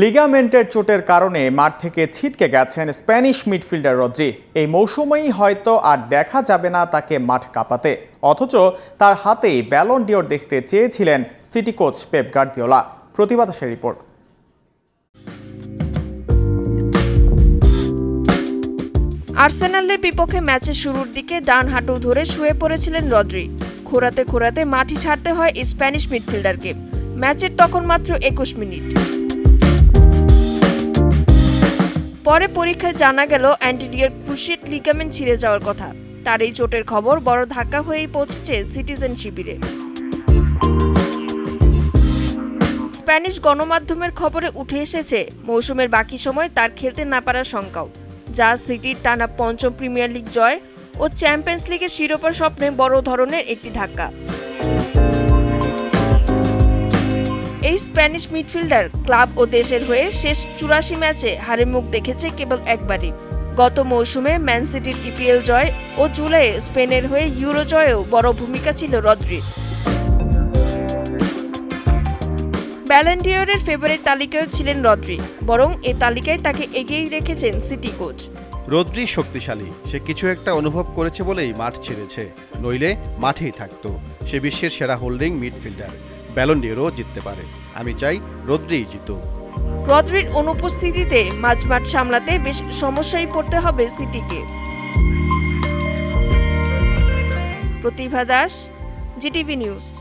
লিগামেন্টের চোটের কারণে মাঠ থেকে ছিটকে গেছেন স্প্যানিশ মিডফিল্ডার রদ্রি। এই মৌসুমেই হয়তো আর দেখা যাবে না তাকে মাঠ কাঁপাতে। অথচ তার হাতেই ব্যালন ডিওর দেখতে চেয়েছিলেন সিটি কোচ পেপ গার্দিওলা। প্রতিবাদ সে রিপোর্ট। আর্সেনালের বিপক্ষে ম্যাচের শুরুর দিকে ডান হাঁটু ধরে শুয়ে পড়েছিলেন রদ্রি। খোরাতে খোরাতে মাটি ছাড়তে হয় স্প্যানিশ মিডফিল্ডারকে। ম্যাচের তখন মাত্র একুশ মিনিট। পরে পরীক্ষায় জানা গেল অ্যান্টিডিয়ার ক্রুশিট লিগামেন্ট ছিঁড়ে যাওয়ার কথা। তার এই চোটের খবর বড় ধাক্কা হয়েই পৌঁছেছে সিটিজেন শিবিরে স্প্যানিশ গণমাধ্যমের খবরে উঠে এসেছে, মৌসুমের বাকি সময় তার খেলতে না পারার শঙ্কাও, যা সিটির টানা পঞ্চম প্রিমিয়ার লিগ জয় ও চ্যাম্পিয়ন্স লিগের শিরোপার স্বপ্নে বড় ধরনের একটি ধাক্কা। স্প্যানিশ মিডফিল্ডার ক্লাব ও দেশের হয়ে শেষ চুরাশি ম্যাচে হারে মুখ দেখেছে কেবল একবারই। গত মৌসুমে ম্যান সিটির ইপিএল জয় ও জুলাইয়ে স্পেনের হয়ে ইউরো জয়েও বড় ভূমিকা ছিল রদ্রি। ব্যালেন্ডিয়রের ফেভারিট তালিকায় ছিলেন রদ্রি, বরং এ তালিকায় তাকে এগিয়ে রেখেছেন সিটি কোচ। রদ্রি শক্তিশালী, সে কিছু একটা অনুভব করেছে বলেই মাঠ ছেড়েছে, নইলে মাঠেই থাকতো, সে বিশ্বের সেরা হোল্ডিং মিডফিল্ডার। ব্যালন্ডিয়রও জিততে পারে। আমি চাই রদ্রিই জিতুক। রদ্রির অনুপস্থিতিতে মাঝমাঠ সামলাতে বেশ সমস্যায় পড়তে হবে সিটিকে। Pratibha Das, GTV news.